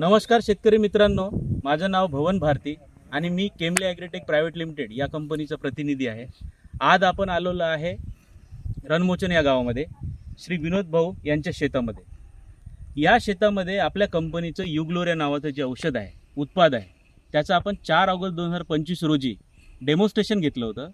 नमस्कार शेतकरी मित्रांनो. माझं नाव भवन भारती आणि मी केमले ॲग्रीटेक प्रायव्हेट लिमिटेड या कंपनीचा प्रतिनिधी आहे. आज आपण आलेलो आहे रणमोचन या गावामध्ये श्री विनोद भाऊ यांच्या शेतामध्ये. या शेतामध्ये आपल्या कंपनीचं युग्लोरिया नावाचं जे औषध आहे उत्पाद आहे त्याचं आपण चार ऑगस्ट दोन हजार पंचवीस रोजी डेमोस्ट्रेशन घेतलं होतं.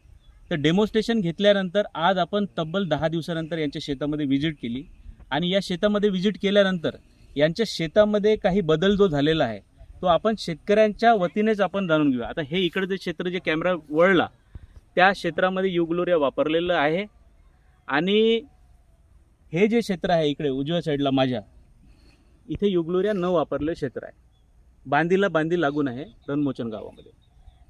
तर डेमोस्ट्रेशन घेतल्यानंतर आज आपण तब्बल दहा दिवसानंतर यांच्या शेतामध्ये व्हिजिट केली आणि या शेतामध्ये व्हिजिट केल्यानंतर यांच्या शेतामध्ये काही बदल जो झालेला आहे तो आपण शेतकऱ्यांच्या वतीनेच आपण जाणून घेऊया. आता हे इकडे जे क्षेत्र जे कॅमेरा वळला त्या क्षेत्रामध्ये युग्लोरिया वापरलेलं आहे. आणि हे जे क्षेत्र आहे इकडे उजव्या साईडला माझ्या इथे युग्लोरिया न वापरलेलं क्षेत्र आहे. बांदीला बांदी लागून आहे रणमोचन गावामध्ये.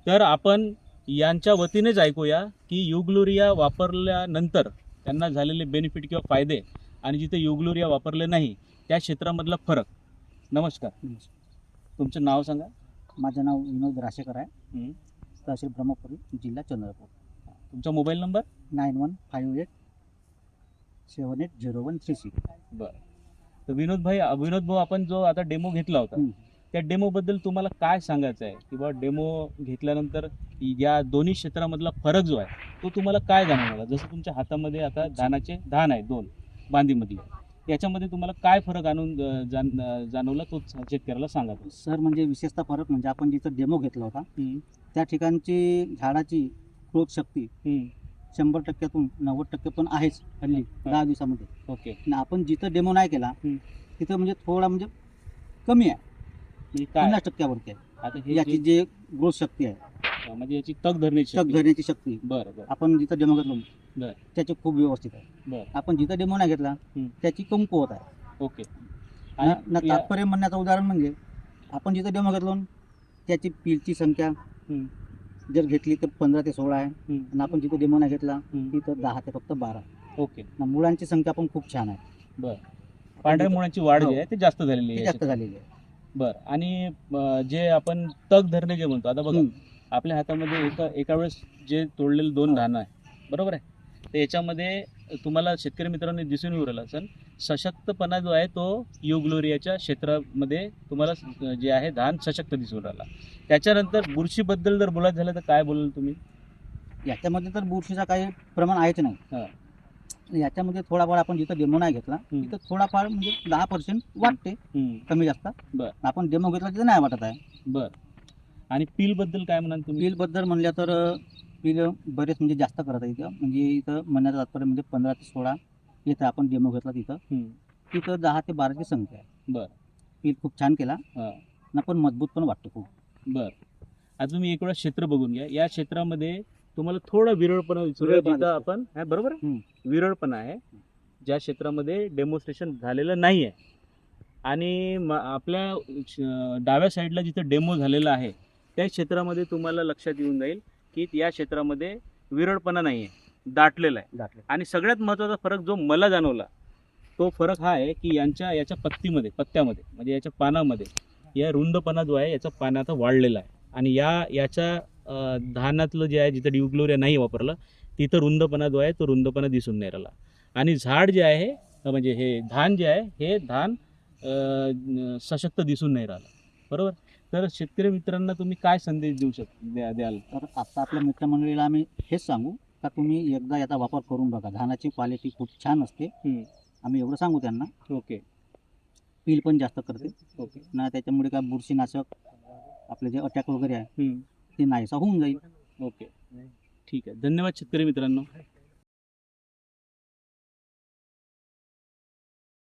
तर आपण यांच्या वतीनेच ऐकूया की युग्लोरिया वापरल्यानंतर त्यांना झालेले बेनिफिट किंवा फायदे आणि जिथे युग्लोरिया वापरले नाही त्या क्षेत्रामधला फरक. नमस्कार. तुमचं नाव सांगा? माझं नाव विनोद राशेकर आहे. हं. तहसील ब्रह्मपुरी जिल्हा चंद्रपूर. तुमचा mobile number? Nine one five eight seven eight zero one three six. बरं. तर विनोद भाई विनोद भाऊ आपण जो आता डेमो घेतला होता हं. त्या डेमोबद्दल तुम्हाला काय सांगायचं आहे? किंवा डेमो घेतल्यानंतर या दोन्ही क्षेत्रामधला फरक जो आहे तो तुम्हाला काय जाणवला? जसं तुमच्या हातामध्ये आता धानाचे धान आहे दोन बांधीमधले. याच्यामध्ये तुम्हाला काय फरक आणून जाण जाणवला तो शेतकऱ्याला सांगा तुम्ही. सर म्हणजे विशेषतः फरक म्हणजे आपण जिथं डेमो घेतला होता. त्या ठिकाणची झाडाची ग्रोथ शक्ती. शंभर टक्क्यातून नव्वद टक्के पण आहेच हल्ली दहा दिवसामध्ये ओके आणि आपण जिथं डेमो नाही केला. तिथं म्हणजे थोडा म्हणजे कमी आहे म्हणजे काय पन्नास टक्क्यावरती आहे आता हे याची जे ग्रोथ शक्ती आहे म्हणजे याची तग धरण्याची तग शक्ती. धरण्याची शक्ती बरं बरं आपण जिथं डेमो घेतलो बरं. त्याची खूप व्यवस्थित आहे बरं आपण जिथं डेमो नाही घेतला. त्याची कमकुवत आहे ओके न न या- तात्पर्य म्हणण्याचं उदाहरण म्हणजे आपण जिथं डेमो घेतलो त्याची पीलची संख्या. जर घेतली तर पंधरा ते सोळा आहे. आणि आपण जिथं डेमो नाही घेतला. तिथं दहा ते फक्त बारा ओके न मुळांची संख्या पण खूप छान आहे बर पांढऱ्या मुळांची वाढ जी हो. आहे ती जास्त झालेली ती आहे जास्त याच्यात. झालेली आहे बर आणि अं, जे आपण तग धरणे जे म्हणतो आता बघा. आपल्या हातामध्ये एका एका वेळेस जे तोडलेले दोन. धानं आहे बरोबर आहे तर याच्यामध्ये तुम्हाला शेतकरी मित्रांनी दिसून येऊ राहिला असेल सशक्तपणा जो आहे तो युग्लोरियाच्या क्षेत्रामध्ये तुम्हाला जे आहे धान सशक्त दिसून राहिला त्याच्यानंतर बुरशीबद्दल जर बोलायचं झालं तर काय बोलाल तुम्ही याच्यामध्ये तर बुरशीचा काही प्रमाण आहेच हा. नाही याच्यामध्ये थोडाफार आपण जिथं डेमो नाही घेतला. तिथं थोडाफार म्हणजे दहा पर्सेंट वाटते कमी जास्त बर. आपण डेमो घेतला तिथं नाही वाटत आहे बर आणि पील बद्दल काय म्हणाल तुम्ही? बिलबद्दल म्हणल्या तर बिल बरेच म्हणजे जास्त करत आहे इथं. म्हणजे इथं म्हणण्याचं तात्पर्य म्हणजे पंधरा ते सोळा येतं आपण डेमो घेतला तिथं. तिथं दहा ते बाराची संख्या आहे. बर. बिल खूप छान केला. हा. ना पण मजबूत पण वाटतो खूप. बर. आता तुम्ही एक वेळा क्षेत्र बघून घ्या. या क्षेत्रामध्ये तुम्हाला थोडा विरळपणा दिसून विरळपणा जिथं दिसतो. आपण हा, बरोबर आहे. हम्म. विरळपणा आहे. ज्या क्षेत्रामध्ये डेमोन्स्ट्रेशन झालेलं नाही आहे आणि म- आपल्या डाव्या साईडला जिथं डेमो झालेला आहे त्या क्षेत्रामध्ये तुम्हाला लक्षात येऊन जाईल की या क्षेत्रामध्ये विरळपणा नाही आहे. दाटलेला आहे. दाटले आणि सगळ्यात महत्त्वाचा फरक जो मला जाणवला तो फरक हा आहे की यांच्या याच्या पत्तीमध्ये पत्त्यामध्ये म्हणजे याच्या पानामध्ये या रुंदपणा जो आहे याचा पानाचा वाढलेला आहे. आणि या याच्या धानातलं जे आहे जिथं ड्युग्लोरिया नाही वापरलं तिथं रुंदपणा जो आहे तो रुंदपणा दिसून नाही राहिला. आणि झाड जे आहे म्हणजे हे धान जे आहे हे धान सशक्त दिसून नाही राहिलं. बरोबर? तर शेतकरी मित्रांना तुम्ही काय संदेश देऊ शक द्या द्याल? तर आता आपल्या मित्रमंडळीला आम्ही हेच सांगू का तुम्ही एकदा याचा वापर करून बघा. धानाची क्वालिटी खूप छान असते. हम्म. आम्ही एवढं सांगू त्यांना. ओके. पील पण जास्त करते. ओके. ना त्याच्यामुळे काय बुरशीनाशक आपले जे अटॅक वगैरे आहे हम्म. ते नाहीसा होऊन जाईल. ओके. ठीक आहे. धन्यवाद शेतकरी मित्रांनो.